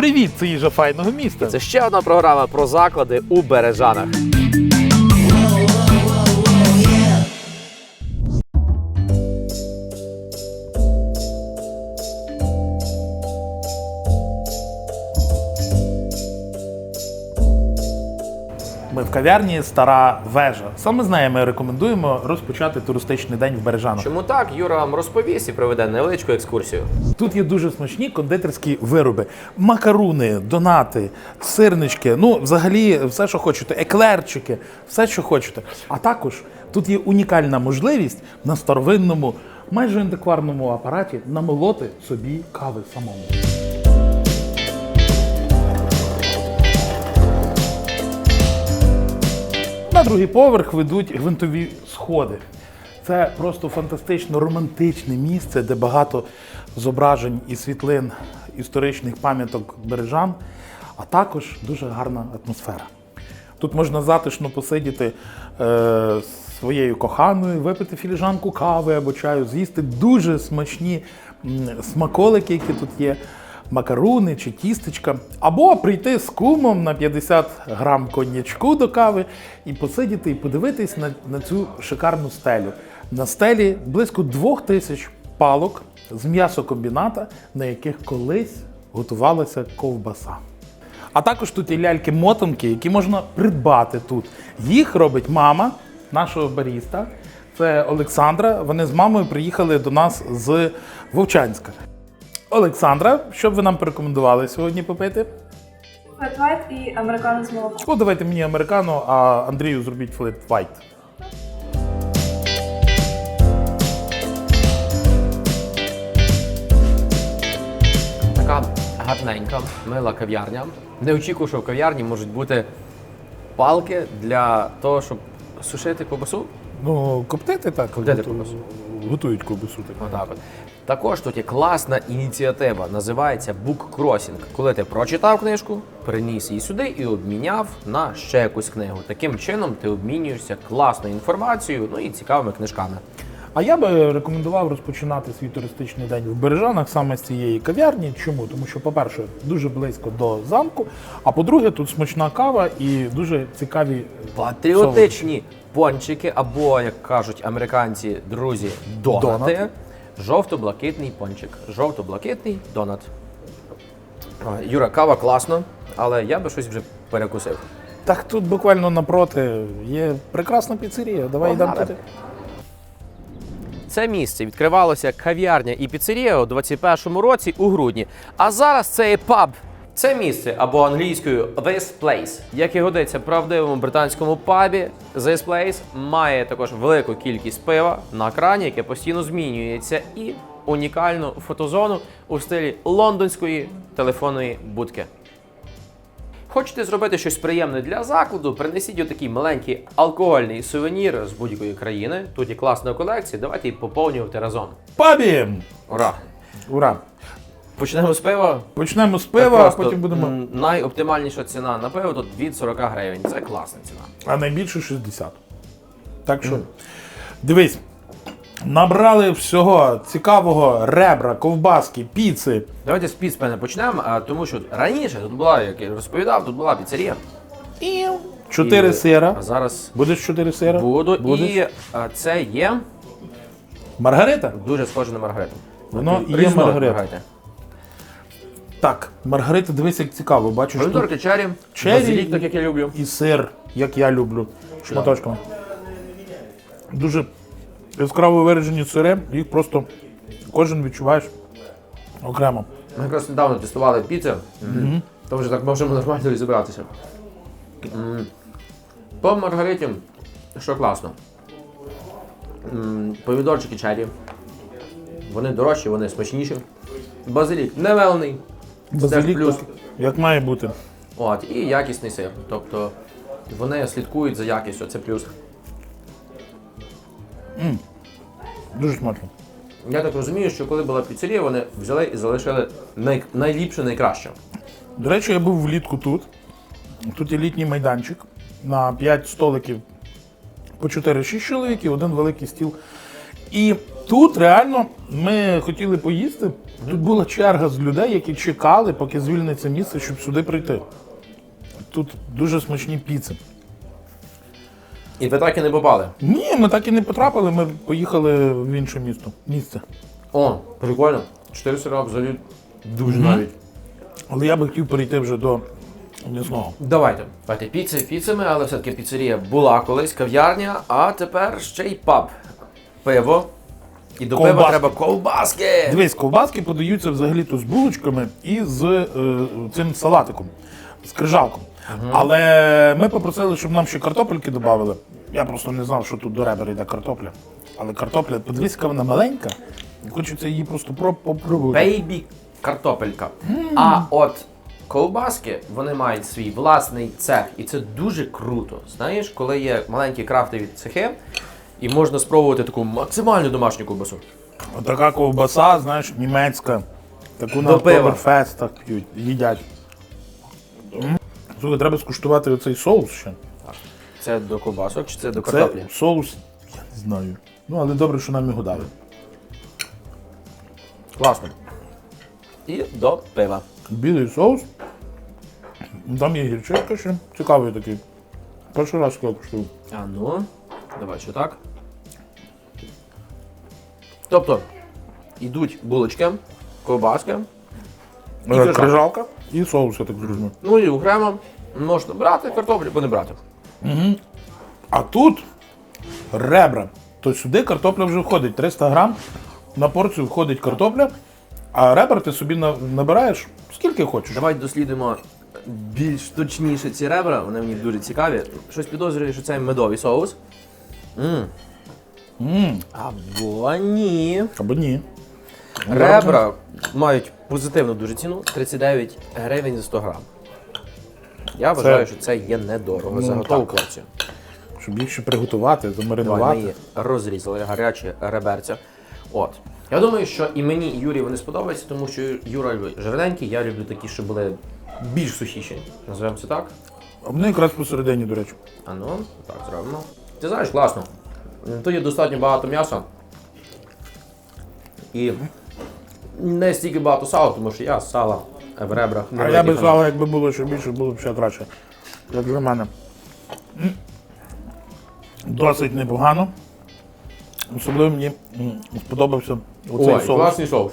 Привіт, це їжа файного міста. Це ще одна програма про заклади у Бережанах. В кав'ярні Стара вежа. Саме з неї ми рекомендуємо розпочати туристичний день в Бережанах. Чому так? Юра вам розповість і проведе невеличку екскурсію. Тут є дуже смачні кондитерські вироби: макаруни, донати, сирнички, ну взагалі все, що хочете, еклерчики, все, що хочете. А також тут є унікальна можливість на старовинному, майже антикварному апараті намолоти собі кави самому. На другий поверх ведуть гвинтові сходи. Це просто фантастично романтичне місце, де багато зображень і світлин історичних пам'яток бережан, а також дуже гарна атмосфера. Тут можна затишно посидіти е, з своєю коханою, випити філіжанку кави або чаю, з'їсти дуже смачні смаколики, які тут є, макаруни чи тістечка, або прийти з кумом на 50 грам коньячку до кави і посидіти і подивитись на, на цю шикарну стелю. На стелі близько двох тисяч палок з м'ясокомбіната, на яких колись готувалася ковбаса. А також тут є ляльки-мотанки, які можна придбати тут. Їх робить мама нашого баріста. Це Олександра. Вони з мамою приїхали до нас з Вовчанська. Олександра, що б ви нам порекомендували сьогодні попити? Флет Вайт і американо з молоком. О, давайте мені американо, а Андрію зробіть флет вайт. Така гарненька, мила кав'ярня. Не очікую, що в кав'ярні можуть бути палки для того, щоб сушити ковбасу. Ну, коптити так. Коптити ковбасу. Готують ковбасу так. Отак от. Також тут є класна ініціатива, називається Book Crossing. Коли ти прочитав книжку, приніс її сюди і обміняв на ще якусь книгу. Таким чином ти обмінюєшся класною інформацією, ну і цікавими книжками. А я би рекомендував розпочинати свій туристичний день в Бережанах саме з цієї кав'ярні. Чому? Тому що, по-перше, дуже близько до замку, а по-друге, тут смачна кава і дуже цікаві Патріотичні пончики, або, як кажуть американці, друзі, донати. Донати. Жовто-блакитний пончик. Жовто-блакитний донат. Юра, кава класно, але я би щось вже перекусив. Так тут буквально напроти є прекрасна піцерія. Давай йдемо туди. Це місце відкривалося кав'ярня і піцерія у 21-му році у грудні. А зараз це є паб. Це місце або англійською This Place. Як і годиться правдивому британському пабі, This Place має також велику кількість пива на крані, яке постійно змінюється, і унікальну фотозону у стилі лондонської телефонної будки. Хочете зробити щось приємне для закладу? Принесіть отакий маленький алкогольний сувенір з будь-якої країни. Тут є класна колекція. Давайте її поповнювати разом. Пабі! Ура! Ура! Почнемо з пива. Почнемо з Так пива, а просто, потім будемо. м, Найоптимальніша ціна на пиво тут від 40 гривень. Це класна ціна. А найбільше 60. Так що, дивись, набрали всього цікавого ребра, ковбаски, піци. Давайте з піцпена почнемо, а, тому що раніше тут була, як я розповідав, тут була піцерія. І чотири І- сира. А зараз Будеш чотири сира? буду. Будеш? І а, це є Маргарита? дуже схоже на Маргариту. Воно є Різновид Маргарита. Так, Маргарита, дивись, як цікаво. Бачиш, тут Помідорки чері, Чері базилік, так як я люблю. і сир, як я люблю, шматочками. Дуже яскраво виражені сири, їх просто кожен відчуваєш окремо. Ми якраз недавно тестували піцу, то вже так можемо нормально розібратися. М, По Маргариті, що класно. М, Помідорчики чері. Вони дорожчі, вони смачніші. Базилік не велений. Базилік, плюс. так, як має бути. От, і якісний сир. Тобто вони слідкують за якістю, це плюс. Дуже смачно. Я так розумію, що коли була піцерія, вони взяли і залишили най... найліпше, найкраще. До речі, я був влітку тут. Тут є літній майданчик на 5 столиків по 4-6 чоловік і один великий стіл. І Тут реально ми хотіли поїсти. Тут була черга з людей, які чекали, поки звільниться місце, щоб сюди прийти. Тут дуже смачні піци. І ви так і не попали. Ні, ми так і не потрапили, ми поїхали в інше місто. Місце. О, прикольно. Чотири сира взагалі дуже навіть. Але я би хотів перейти вже до м'ясного. Давайте. Давайте піци піцами, але все-таки піцерія була колись, кав'ярня, а тепер ще й паб. Пиво. І до пива Ковбаски. треба ковбаски. Дивись, ковбаски подаються взагалі-то з булочками і з е, цим салатиком, з крижалком. Але ми попросили, щоб нам ще картопельки додали. Я просто не знав, що тут до ребер йде картопля. Але картопля, подивись, яка вона маленька. і Хочеться її просто про- попробувати. Бейбі картопелька. А от ковбаски вони мають свій власний цех, і це дуже круто. Знаєш, коли є маленькі крафтові цехи, і можна спробувати таку максимальну домашню ковбасу. Така ковбаса, знаєш, німецька. Таку на До пива. Октоберфестах п'ють, їдять. М. Слухай, треба скуштувати оцей соус ще. Це до ковбасок чи це до Це соус, я не знаю. Ну, але добре, що нам його дали. Класно. І до пива. Білий соус. Там є гірчичка ще. Цікавий такий. Перший раз я куштую. А ну, давай ще так. Тобто, йдуть булочки, ковбаски, І Е, крижалка. Крижалка і соус, я так зрозумів. ну і окремо можна брати картоплю або не брати. А тут ребра. То сюди картопля вже входить. 300 грам на порцію входить картопля, а ребра ти собі на- набираєш скільки хочеш. Давай дослідимо більш точніше ці ребра, вони мені дуже цікаві. Щось підозрюю, що це медовий соус. М. М, Або ні. Або ні. Ребра мають позитивну дуже ціну 39 гривень за 100 грам. Я вважаю, що це є недорого Ну, за готову порцію. Щоб їх ще приготувати, Давай ми замаринувати. її розрізали, гарячі реберця. От. Я думаю, що і мені, і Юрі вони сподобаються, тому що Юра любить жирненькі, я люблю такі, що були більш сухіші. Називаємо це так. А вони якраз посередині, до речі. А ну, так зробимо. Ти знаєш, класно. Тут є достатньо багато м'яса. І не стільки багато сала, тому що я сала в ребрах. А я би фанат. сказав, якби було ще більше, було б ще краще. Як для мене. М. Досить непогано. Особливо мені м, сподобався оцей Ой, соус. класний соус.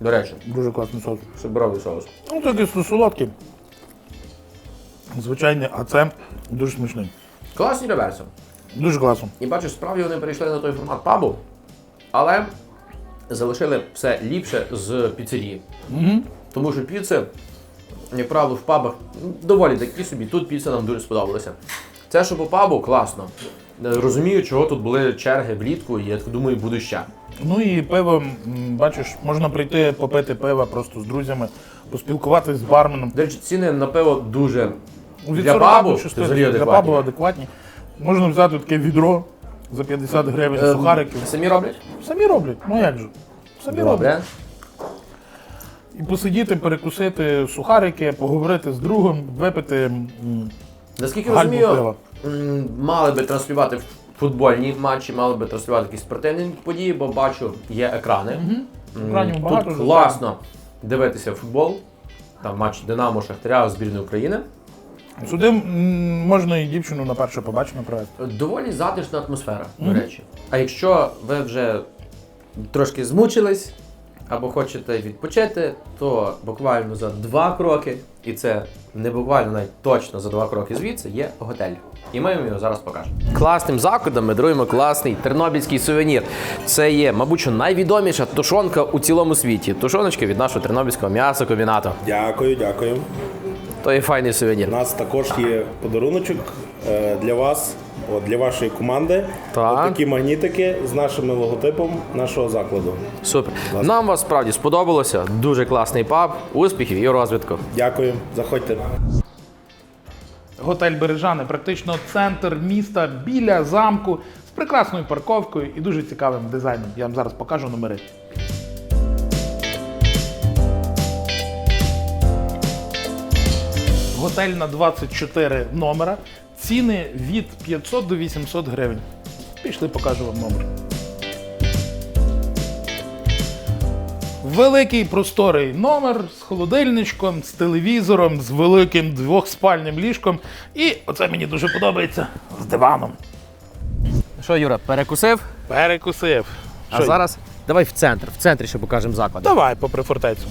До речі, Дуже класний соус. сибровий соус. Ну, такий солодкий. Звичайний, а це дуже смачний. Класні реверси. Дуже класно. І бачиш, справді вони перейшли на той формат пабу, але залишили все ліпше з піцерії. Тому що піци, як правило, в пабах доволі такі собі. Тут піца нам дуже сподобалася. Це, що по пабу, класно. Розумію, чого тут були черги влітку, і я так думаю, буду ще. Ну і пиво, м, бачиш, можна прийти попити пиво просто з друзями, поспілкуватись з барменом. До речі, ціни на пиво дуже Від для 40 пабу, до це 60 взагалі для адекватні. пабу адекватні. Можна взяти таке відро за 50 гривень Ем, сухариків. Самі роблять? Самі роблять, ну як же? Самі роблять. Добре. І посидіти, перекусити сухарики, поговорити з другом, випити. м, Наскільки Гальбу розумію, пива. м, мали би транслювати футбольні матчі, мали би транслювати якісь спортивні події, бо бачу, є екрани. М, Екранів багато, Тут класно дивитися футбол. Там матч Динамо Шахтаря збірної України. Сюди м, можна і дівчину на перше побачення привезти. Доволі затишна атмосфера, до речі. А якщо ви вже трошки змучились або хочете відпочити, то буквально за два кроки, і це не буквально навіть точно за два кроки звідси, є готель. І ми вам його зараз покажемо. Класним закладом ми даруємо класний тернопільський сувенір. Це є, мабуть, що найвідоміша тушонка у цілому світі. Тушоночки від нашого тернопільського м'ясокомбінату. Дякую, дякую. То є файний сувенір. У нас також є подаруночок е, для вас, для вашої команди. Так. От такі магнітики з нашим логотипом нашого закладу. Супер. Нам вас справді сподобалося. Дуже класний паб, успіхів і розвитку. Дякую, заходьте. Готель Бережани, практично центр міста біля замку з прекрасною парковкою і дуже цікавим дизайном. Я вам зараз покажу номери. Готель на 24 номера. Ціни від 500 до 800 гривень. Пішли, покажу вам номер. Великий просторий номер з холодильничком, з телевізором, з великим двохспальним ліжком. І оце мені дуже подобається з диваном. Що, Юра, перекусив? Перекусив. А Що, зараз давай в центр. В центрі ще покажемо заклад. Давай попри фортецю.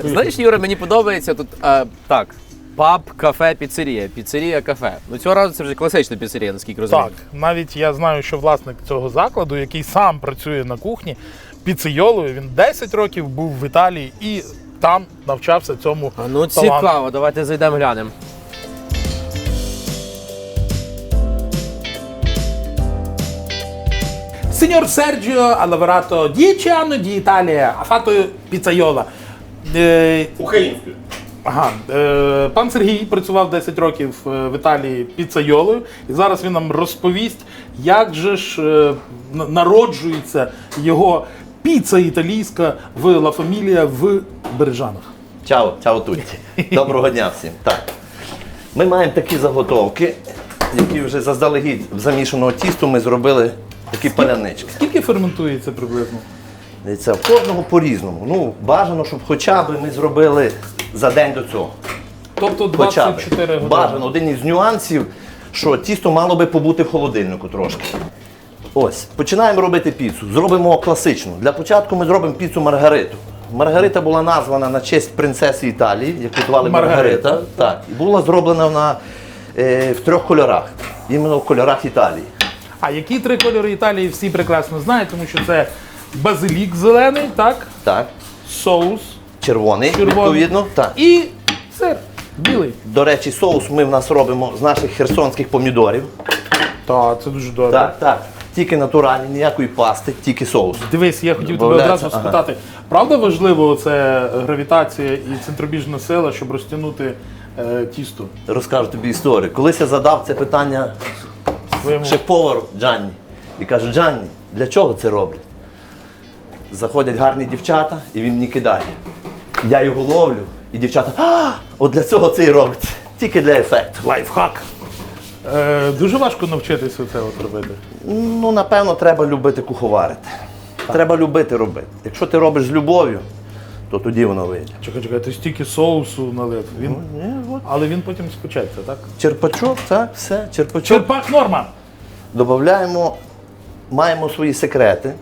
Знаєш, Юра, мені подобається тут е, так. Паб, кафе, піцерія. Піцерія, кафе. Ну цього разу це вже класична піцерія, наскільки розумію. Так, навіть я знаю, що власник цього закладу, який сам працює на кухні, піцейолою, він 10 років був в Італії і там навчався цьому. А ну таланту. цікаво, давайте зайдемо глянемо. Signor Sergio ha lavorato 10 anni di Italia, ha fatto pizzaiola. Е, Українською. Ага, е, пан Сергій працював 10 років е, в Італії піцайолою, і зараз він нам розповість, як же ж е, народжується його піца італійська в Ла Фамілія в Бережанах. Чао, чао тутті. Доброго дня всім. Так. Ми маємо такі заготовки, які вже заздалегідь в замішаного тісту ми зробили такі палянички. Скільки ферментується приблизно? Це в кожного по-різному. Ну, бажано, щоб хоча б ми зробили за день до цього. Тобто Хоча 24 години. Бажано. Один із нюансів, що тісто мало би побути в холодильнику трошки. Ось, починаємо робити піцу. Зробимо класичну. Для початку ми зробимо піцу Маргариту. Маргарита була названа на честь принцеси Італії, яку звали Маргарита. Маргарита. Так. І була зроблена вона е, в трьох кольорах. Іменно в кольорах Італії. А які три кольори Італії всі прекрасно знають, тому що це базилік зелений, так, Так. соус Червоний, червоний відповідно. Так. і сир білий. До речі, соус ми в нас робимо з наших херсонських помідорів. Так, це дуже добре. Так, так. Тільки натуральні, ніякої пасти, тільки соус. Дивись, я хотів тебе Добавляється, одразу ага. спитати. Правда важливо це гравітація і центробіжна сила, щоб розтягнути е, тісто? Розкажу тобі історію. Колись я задав це питання Своєму шеф-повару Джанні. І кажу, Джанні, для чого це роблять? Заходять гарні дівчата, і він мені кидає. Я його ловлю, і дівчата, а, от для цього це і робиться. Тільки для ефекту. лайфхак. Е, дуже важко навчитися це от робити. Ну, напевно, треба любити куховарити. Треба любити робити. Якщо ти робиш з любов'ю, то тоді воно вийде. Чекай, чекай, ти стільки соусу налив. Він... Ні, от. Але він потім спечеться, так? Черпачок, так, все, черпачок. Черпак норма. Додаємо, маємо свої секрети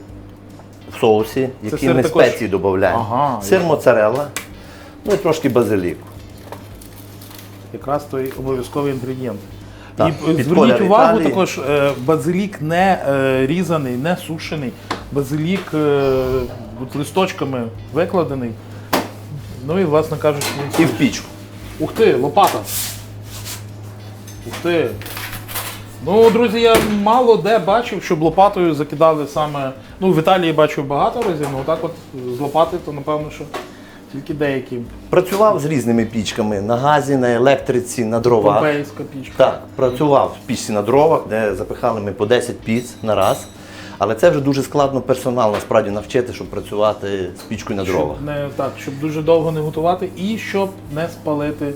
в соусі, які сир ми також? спеції додаємо. Ага, сир я- моцарелла, ну і трошки базиліку. Якраз той обов'язковий інгредієнт. Так, і е, під зверніть колір увагу, Італії. також е, базилік не е, різаний, не сушений. Базилік е, от листочками викладений. Ну і, власне кажучи, він І в пічку. Ух ти, лопата. Ух ти. Ну, друзі, я мало де бачив, щоб лопатою закидали саме. Ну, в Італії бачив багато разів, ну так от з лопати, то напевно, що тільки деякі. Працював з різними пічками на газі, на електриці, на дровах. Помпейська пічка. Так, працював в пічці на дровах, де запихали ми по 10 піц на раз. Але це вже дуже складно персонал насправді навчити, щоб працювати з пічкою на дровах. Щоб не, так, щоб дуже довго не готувати і щоб не спалити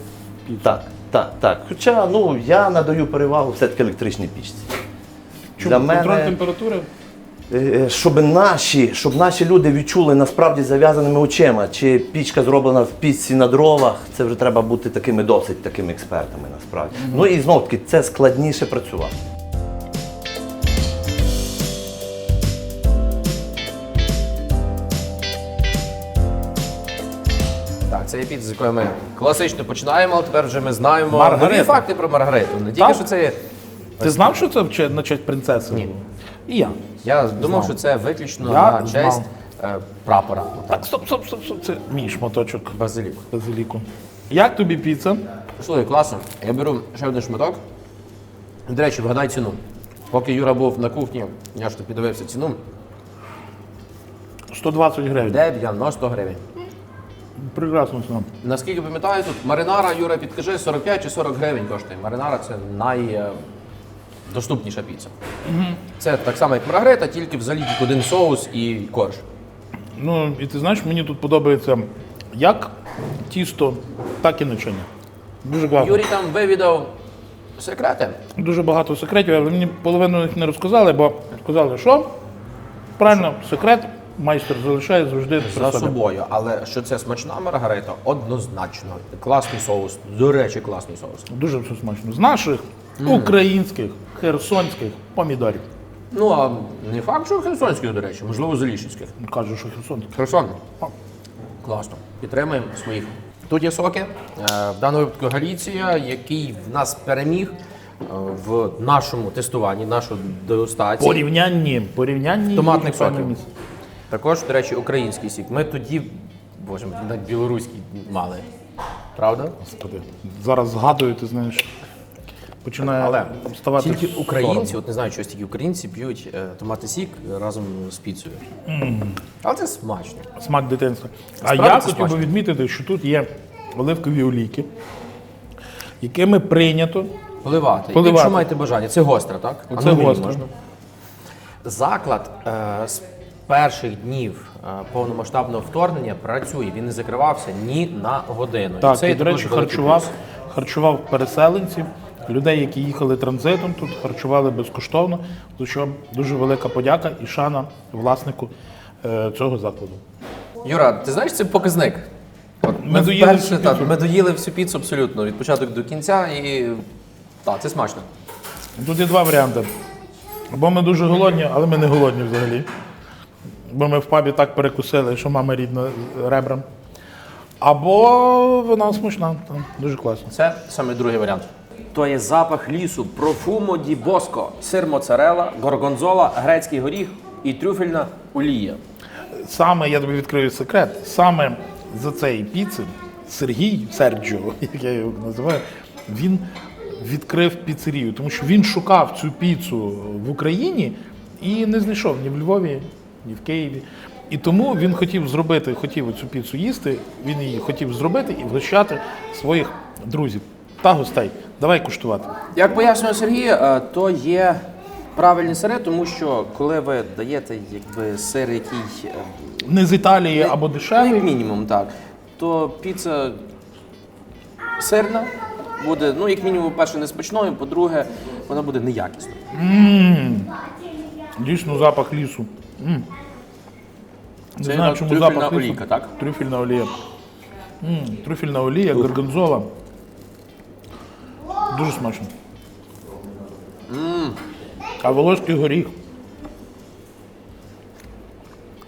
піцу. Так, так, так. Хоча ну, я надаю перевагу все-таки електричній пічці. Чому? Для Контроль температури? Е, Щоб наші, щоб наші люди відчули насправді зав'язаними очима, чи пічка зроблена в пічці на дровах, це вже треба бути такими досить такими експертами насправді. Ну і знов таки це складніше працювати. Це є піца, з якої ми класично починаємо, але тепер вже ми знаємо Маргарита. нові факти про Маргариту. Не тільки Так. що це є. Ти знав, що це вче- на честь принцеси? Ні. І я. Я думав, що це виключно Я на знав. честь е, прапора. Так, стоп, стоп, стоп, стоп. Це мій шматочок Базилік. базиліку. Як тобі піца? Слухай, класно. Я беру ще один шматок. До речі, вгадай ціну. Поки Юра був на кухні, я ж то піддивився ціну. 120 гривень. 90 гривень. Прекрасно знам. Наскільки пам'ятаю, тут маринара, Юра, підкажи, 45 чи 40 гривень коштує. Маринара це найдоступніша піца. Це так само, як маргарита, тільки взагалі тільки один соус і корж. Ну, і ти знаєш, мені тут подобається як тісто, так і начиння. Дуже класно. Юрій там вивідав Секрети. Дуже багато секретів, але мені половину їх не розказали, бо сказали, що правильно, секрет майстер залишає завжди при За собі. собою, але що це смачна маргарита, однозначно. Класний соус. До речі, класний соус. Дуже все смачно. З наших українських, херсонських помідорів. Ну а не факт, що херсонських, до речі, можливо, заліщицьких. Кажу, що херсонських. Херсон. Класно. Підтримуємо своїх. Тут є соки. Е, В даному випадку Галіція, який в нас переміг е, в нашому тестуванні, нашої дегустації. Порівнянні, порівнянні Томатних певне соків. місце. Також, до речі, український сік. Ми тоді, боже, ми навіть білоруський мали. Правда? Господи, Зараз згадую, ти знаєш, починає Але ставати тільки українці, от не знаю, чогось тільки українці п'ють е, томатний сік разом з піцею. Але це смачно. Смак дитинства. А Справді я це хотів смачно. би відмітити, що тут є оливкові олійки, якими прийнято Поливати. Поливати. Якщо маєте бажання. Це гостре, так? Це ну, гостре. Заклад е, з перших днів е, повномасштабного вторгнення працює. Він не закривався ні на годину. Так, це і, до речі, харчував, плюс. харчував переселенців, людей, які їхали транзитом тут, харчували безкоштовно, за що дуже велика подяка і шана власнику е, цього закладу. Юра, ти знаєш, це показник. От ми, доїли вперше, всю так, піцу. ми доїли всю піцу абсолютно від початку до кінця, і так, це смачно. Тут є два варіанти. Або ми дуже голодні, але ми не голодні взагалі. Бо ми в пабі так перекусили, що мама рідна ребрам. Або вона смачна, там, дуже класно. Це саме другий варіант. То є запах лісу, профумо ді боско, сир моцарела, горгонзола, грецький горіх і трюфельна олія. Саме я тобі відкрию секрет. Саме за цієї піци Сергій Серджо, як я його називаю, він відкрив піцерію, тому що він шукав цю піцу в Україні і не знайшов ні в Львові, ні в Києві. І тому він хотів зробити, хотів цю піцу їсти, він її хотів зробити і вгощати своїх друзів та гостей. Давай куштувати. Як пояснює Сергій, е, то є правильні сири, тому що коли ви даєте якби сир, який е, Не з Італії або ну, дешевий. як мінімум, так, то піца сирна буде, ну, як мінімум, перше, несмачною, по-друге, вона буде неякісною. Дійсно запах лісу. М. Не Це знаю, чому запах лісу. олійка, так? Трюфельна олія. М, Трюфельна олія, горгонзола. Дуже смачно. А волоський горіх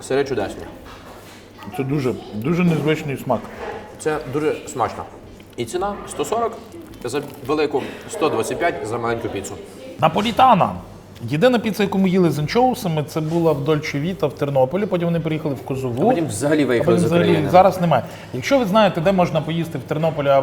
Сири чудесні. це дуже, дуже незвичний смак. Це дуже смачно. І ціна 140 за велику, 125 за маленьку піцу. Наполітана. Єдина піца, яку ми їли з анчоусами, це була в Дольче Віта в Тернополі. Потім вони приїхали в Козову. А потім взагалі виїхали потім з України. зараз немає. Якщо ви знаєте, де можна поїсти в Тернополі е,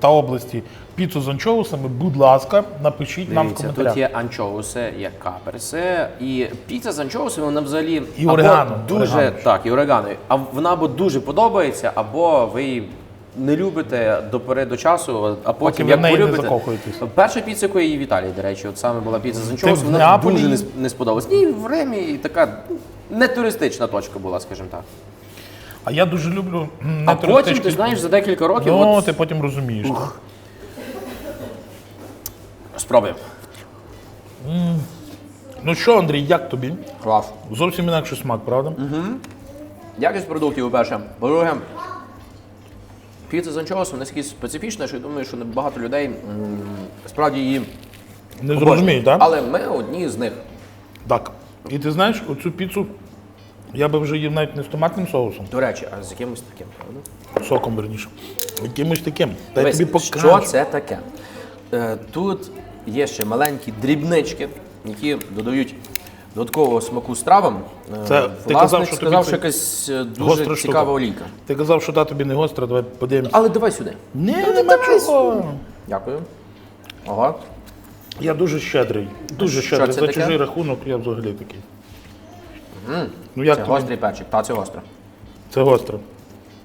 та області піцу з анчоусами, будь ласка, напишіть нам в Дивіться, коментарях. тут є анчоуси, є каперси, і піца з анчоусами, вона взагалі І або орегано, дуже орегано. так, і орегано. А вона або дуже подобається, або ви її не любите допери до часу, а потім ви як в не полюбите. закохуєтесь. Перша піца, яку я її в Італії, до речі, от саме була піца з в анчоусом, вона Неаполі? дуже не, с- не сподобалась. Ні, в Римі і така не туристична точка була, скажімо так. А я дуже люблю м, А потім, туристичні ти знаєш, за декілька років Ну, от ти потім розумієш. спробуємо. Ну що, Андрій, як тобі? Клас. Зовсім інакший смак, правда? Якість продуктів, по-перше. По-друге, піца з анчоусом настільки специфічна, що я думаю, що багато людей м, справді її Не обожнюють. зрозумієш, так? Але ми одні з них. Так. І ти знаєш, оцю піцу я би вже їв навіть не з томатним соусом, До речі, а з якимось таким, правда? соком верніше. Якимось таким. Та я Дивись, тобі покажу. що це таке? Е, Тут є ще маленькі дрібнички, які додають додаткового смаку стравам. Е, Це ти казав, що тобі сказав, це що якась е, дуже Гостра цікава штука. олійка. Ти казав, що та тобі не гостра, давай подивимося. Але давай сюди. Ні, нема давай чого. Дякую. Ага. Я дуже щедрий. Дуже Що щедрий. це За таке? чужий рахунок я взагалі такий. Ну як Це тобі? гострий перчик, та це гостро. Це гостро.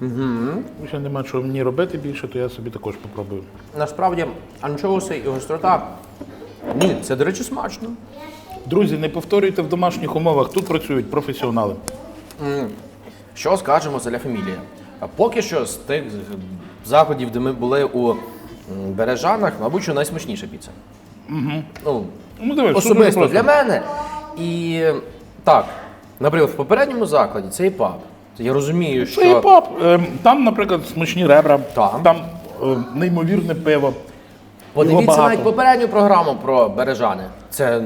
Угу. Ще нема чого мені робити більше, то я собі також попробую. Насправді, анчоуси і гострота. Ні, це, до речі, смачно. Друзі, не повторюйте в домашніх умовах, тут працюють професіонали. Що скажемо за Ля Фамілія? А Поки що з тих заходів, де ми були у м, Бережанах, мабуть, що найсмачніша піца. Ну, Ну, дивись, тут дуже особисто просто. для мене. І так, наприклад, в попередньому закладі цей паб. Я розумію, що Це і пап. Ем, Там, наприклад, смачні ребра, Так. там е, неймовірне пиво. Його подивіться багато. навіть попередню програму про Бережани. Це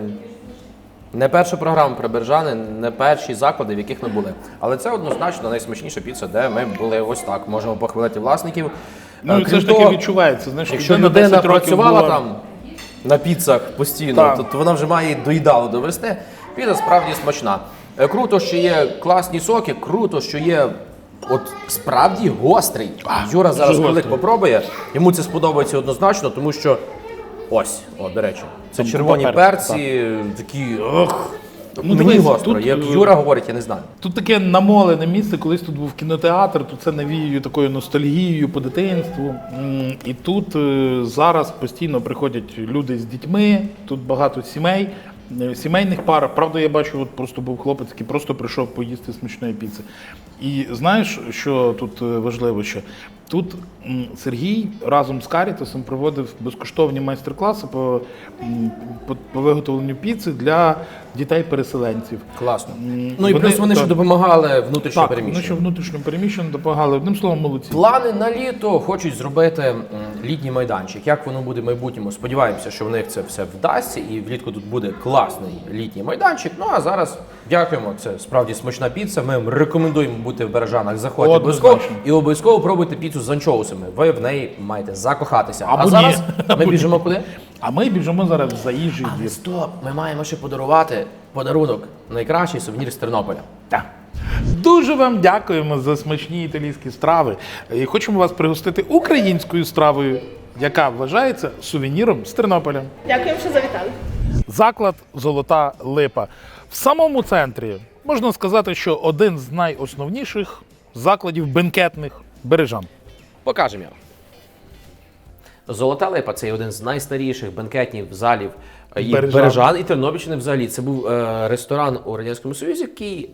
не перша програма про Бережани, не перші заклади, в яких ми були. Але це однозначно найсмачніша піца, де ми були ось так. Можемо похвалити власників. Ну, Е, і це ж таки того, відчувається. Знаєш, Якщо людина людина 10 років працювала була- там на піцах постійно, Так. то, то вона вже має до ідеалу довести. Піца справді смачна. Е, Круто, що є класні соки, круто, що є от справді гострий. Юра зараз дуже коли гострий. попробує, йому це сподобається однозначно, тому що ось, о, до речі, це Там червоні перці, перці, такі. Ох, Ну, мені дивись, гостро. тут, Як е, Юра говорить, я не знаю. Тут таке намолене місце, колись тут був кінотеатр, тут це навіює такою ностальгією по дитинству. М, І тут е, зараз постійно приходять люди з дітьми, тут багато сімей, е, сімейних пар. Правда, я бачу, от просто був хлопець, який просто прийшов поїсти смачної піци. І знаєш, що тут е, важливо ще? Тут Сергій разом з Карітасом проводив безкоштовні майстер-класи по, по, по виготовленню піци для дітей-переселенців. Класно. Ну і плюс вони ще допомагали внутрішньо Так, вони ще внутрішньо переміщено допомагали. Одним словом, молодці. Плани на літо хочуть зробити літній майданчик. Як воно буде в майбутньому? Сподіваємося, що в них це все вдасться, і влітку тут буде класний літній майданчик. Ну а зараз дякуємо. Це справді смачна піца. Ми вам рекомендуємо бути в Бережанах. Заходьте обов'язково і обов'язково пробуйте піцу з анчоусами. Ви в неї маєте закохатися. Або а ні. зараз Або ми ні. біжимо куди? А ми біжимо зараз за їжею. Але стоп! Ми маємо ще подарувати подарунок. Найкращий сувенір з Тернополя. Так. Дуже вам дякуємо за смачні італійські страви. І хочемо вас пригостити українською стравою, яка вважається сувеніром з Тернополя. Дякуємо, що завітали. Заклад Золота Липа. В самому центрі можна сказати, що один з найосновніших закладів бенкетних бережан. Покажемо його. Золота липа це один з найстаріших бенкетів залів е, і Бережан. Бережан. і Тернопільщини взагалі. Це був е, ресторан у Радянському Союзі, який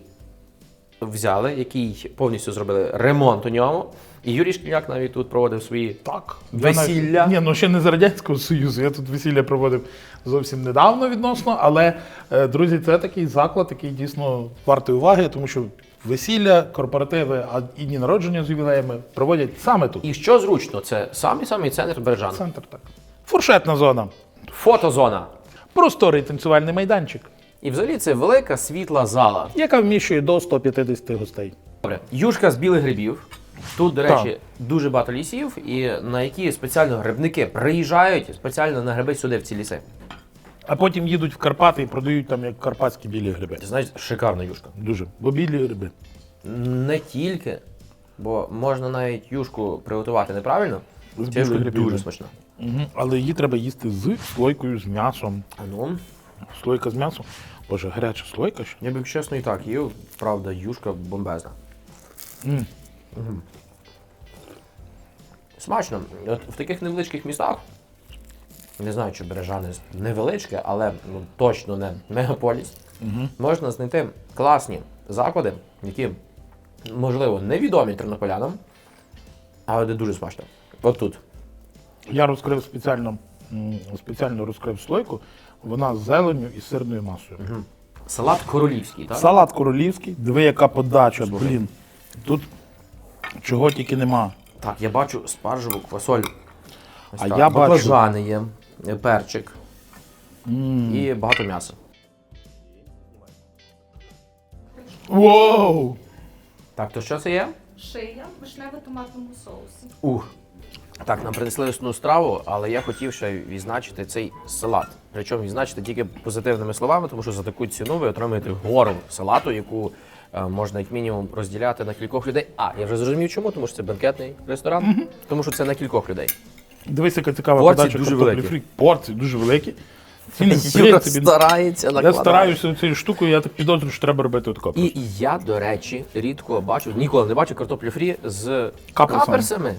взяли, який повністю зробили ремонт у ньому. І Юрій Шкільняк навіть тут проводив свої Так. Весілля? Навіть- Ні, ну ще не з Радянського Союзу. Я тут весілля проводив зовсім недавно відносно, але, е, друзі, це такий заклад, який дійсно вартий уваги, тому що весілля, корпоративи, а і дні народження з ювілеями проводять саме тут. І що зручно, це самий самий центр Бережан. Центр так. Фуршетна зона. Фотозона. Просторий танцювальний майданчик, І взагалі це велика світла зала. яка вміщує до 150 гостей. Добре, юшка з білих грибів. Тут, до речі, дуже багато лісів, і на які спеціально грибники приїжджають спеціально на гриби сюди, в ці ліси. А потім їдуть в Карпати і продають там як карпатські білі гриби. Ти знаєш, шикарна юшка. Дуже. Бо білі гриби. Не тільки, бо можна навіть юшку приготувати неправильно. З Ця юшка білих грибів, дуже да. смачна. Угу. Але її треба їсти з слойкою, з м'ясом. А ну, Слойка з м'ясом. Боже, гаряча слойка ще. я б чесно і так їв, правда, юшка бомбезна. Мгм. Смачно. От в таких невеличких містах, не знаю, чи бережани невеличке, але ну, точно не мегаполіс, можна знайти класні заклади, які, можливо, невідомі тернополянам, але де дуже смачно. От тут. Я розкрив спеціально, спеціально розкрив слойку. Вона з зеленню і сирною масою. Салат королівський, так? Салат королівський. Диви, яка подача. Блін. Тут чого тільки нема. Так, я бачу спаржеву квасоль. Ось А так. я бачу- Баклажани є, перчик і багато м'яса. Воу! Так, то що це є? Шия в вишнево-томатному соусі. Ух. Так, нам принесли основну страву, але я хотів ще відзначити цей салат. Причому відзначити тільки позитивними словами, тому що за таку ціну ви отримаєте гору салату, яку е, можна як мінімум розділяти на кількох людей. А, я вже зрозумів чому, тому що це бенкетний ресторан, тому що це на кількох людей. Дивись, яка цікава Порції подача дуже картоплі великі. фрі. Порції дуже великі. Ціни, в Юра принципі, старається я стараюся цією штукою, я так підозрюю, що треба робити отако. І я, до речі, рідко бачу, ніколи не бачу картоплю фрі з Каперсами. каперсами.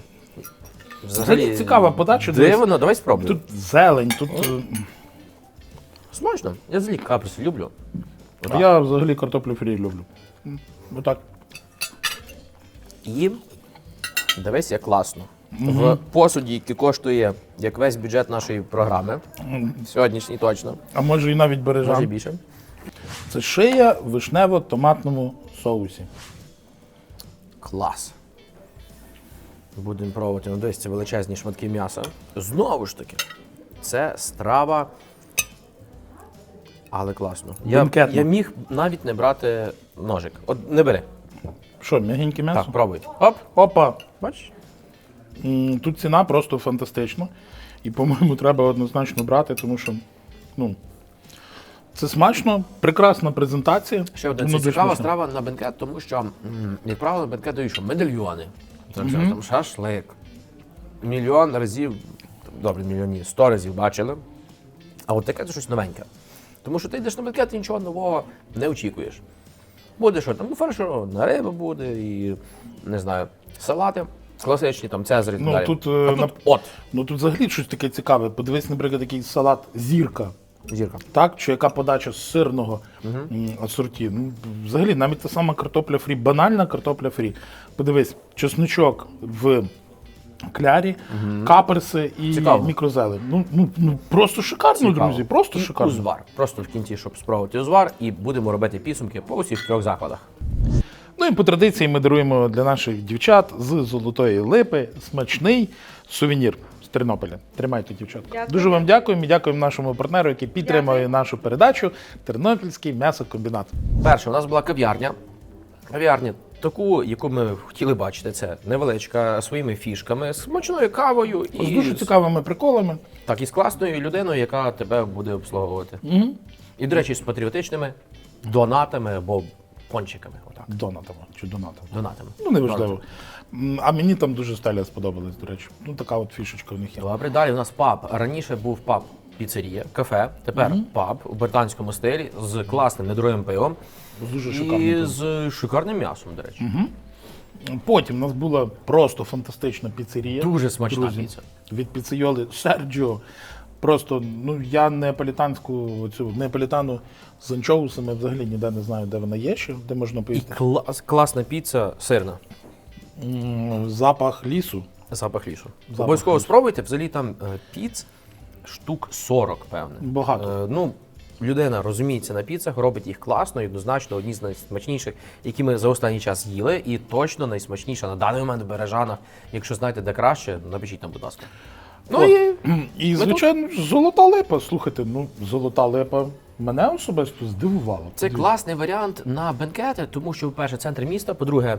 Взагалі цікава подача. Дивно, давай спробуємо. Тут зелень, тут. е, Смачно. Я взагалі каперси люблю. А я взагалі картоплю фрі люблю. М, Отак. І дивись, як класно. В посуді, який коштує як весь бюджет нашої програми. Сьогоднішній точно. А може і навіть Може бережан. більше. Це шия в вишнево-томатному соусі. Клас. Будемо пробувати. Ну, дивись, це величезні шматки м'яса. Знову ж таки, це страва. Але класно. Я, Бенкетно. я міг навіть не брати ножик. От не бери. Що, м'ягеньке м'ясо? Так, пробуй. Оп, опа. Бачиш? Тут ціна просто фантастична. І, по-моєму, треба однозначно брати, тому що ну, це смачно, прекрасна презентація. Ще одна це цікава страва на бенкет, тому що, як правило, бенкет дають що медальйони. Там, все, там шашлик. Мільйон разів, добре, мільйоні, сто разів бачили. А от таке це щось новеньке. Тому що ти йдеш на бенкет і нічого нового не очікуєш. Буде що там, ну фарширована риба буде, і не знаю, салати класичні, там цезарі Ну, далі. тут, а е, тут на- от, Ну тут взагалі щось таке цікаве. Подивись, наприклад, такий салат зірка. зірка. Так, чи яка подача з сирного м, асорті. Ну, взагалі, навіть та сама картопля фрі, банальна картопля фрі. Подивись, чесночок в клярі, каперси і Цікаво. мікрозелень. Ну, ну, ну просто шикарно, Цікаво. друзі. Просто І шикарно. Узвар. Просто в кінці, щоб спробувати узвар, і будемо робити підсумки по усіх трьох закладах. Ну і по традиції ми даруємо для наших дівчат з золотої липи смачний сувенір з Тернополя. Тримайте. Дякую. Дуже вам дякуємо і дякуємо нашому партнеру, який підтримує Дякую. нашу передачу Тернопільський м'ясокомбінат. Перше, у нас була кав'ярня. Кав'ярня таку, яку ми хотіли бачити, це невеличка своїми фішками, з смачною кавою З і дуже цікавими приколами. так, і з класною людиною, яка тебе буде обслуговувати. І, до речі, з патріотичними донатами або пончиками. Отак. Донатами чи донатами. Донатами. Ну, неважливо. А мені там дуже стеля сподобалась, до речі. Ну, така от фішечка в них є. Добре, далі у нас паб. Раніше був паб піцерія, кафе, тепер паб у британському стилі з класним недорогим пивом З дуже і шикарним. з шикарним м'ясом, до речі. Потім у нас була просто фантастична піцерія. Дуже смачна друзі, піца. Від піцейоли Серджіо. Просто, ну я неаполітанську оцю неаполітану з анчоусами взагалі ніде не знаю, де вона є ще, де можна І клас, класна піца сирна. М, Запах лісу. Запах лісу. Обов'язково лісу. спробуйте. Взагалі там е, піц штук 40, певне. Багато. Е, ну, людина розуміється на піцах, робить їх класно і однозначно одні з найсмачніших, які ми за останній час їли, і точно найсмачніша на даний момент в Бережанах. Якщо знаєте, де краще, напишіть нам, будь ласка. Ну От. і І, звичайно, ж, золота липа. Слухайте, ну, золота липа мене особисто здивувала. це класний варіант на бенкети, тому що, по-перше, центр міста, по-друге,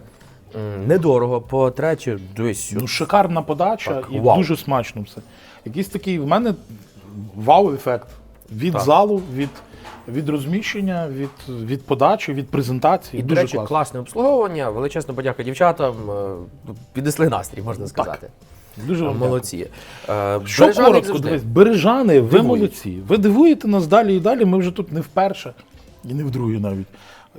недорого, по-третє, дивись. Ну, шикарна подача Так, і вау. дуже смачно все. Якийсь такий в мене вау-ефект. Від залу, від, від розміщення, від, від подачі, від презентації. І, до дуже речі, класно. класне обслуговування, величезна подяка дівчатам. е, Піднесли настрій, можна сказати. Дуже вам Молодці. Е, Що Бережани, коротко, дивись, бережани, ви Дивують. молодці. Ви дивуєте нас далі і далі. Ми вже тут не вперше, і не вдруге навіть.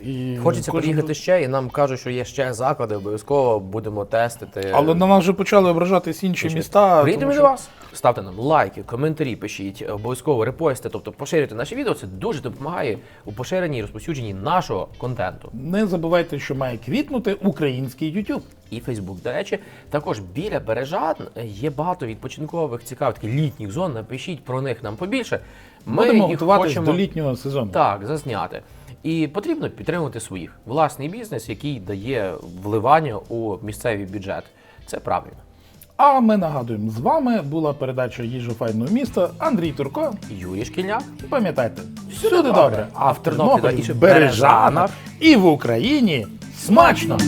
І Хочеться кожен- приїхати ще, і нам кажуть, що є ще заклади, обов'язково будемо тестити. Але на нас вже почали ображатись інші міста. Приїдемо тому до вас. Ставте нам лайки, коментарі, пишіть, обов'язково репости, тобто поширюйте наші відео. Це дуже допомагає у поширенні і розповсюдженні нашого контенту. Не забувайте, що має квітнути український YouTube. І Фейсбук. До речі, також біля бережан є багато відпочинкових цікавих таких літніх зон. Напишіть про них нам побільше. Ми Будемо їх готуватись хочемо до літнього сезону. так зазняти. І потрібно підтримувати своїх власний бізнес, який дає вливання у місцевий бюджет. Це правильно. А ми нагадуємо, з вами була передача їжа файного міста Андрій Турко. Юрій Шкільняк. І Пам'ятайте, всюди добре, а в Тернополі і Бережанах і в Україні смачно!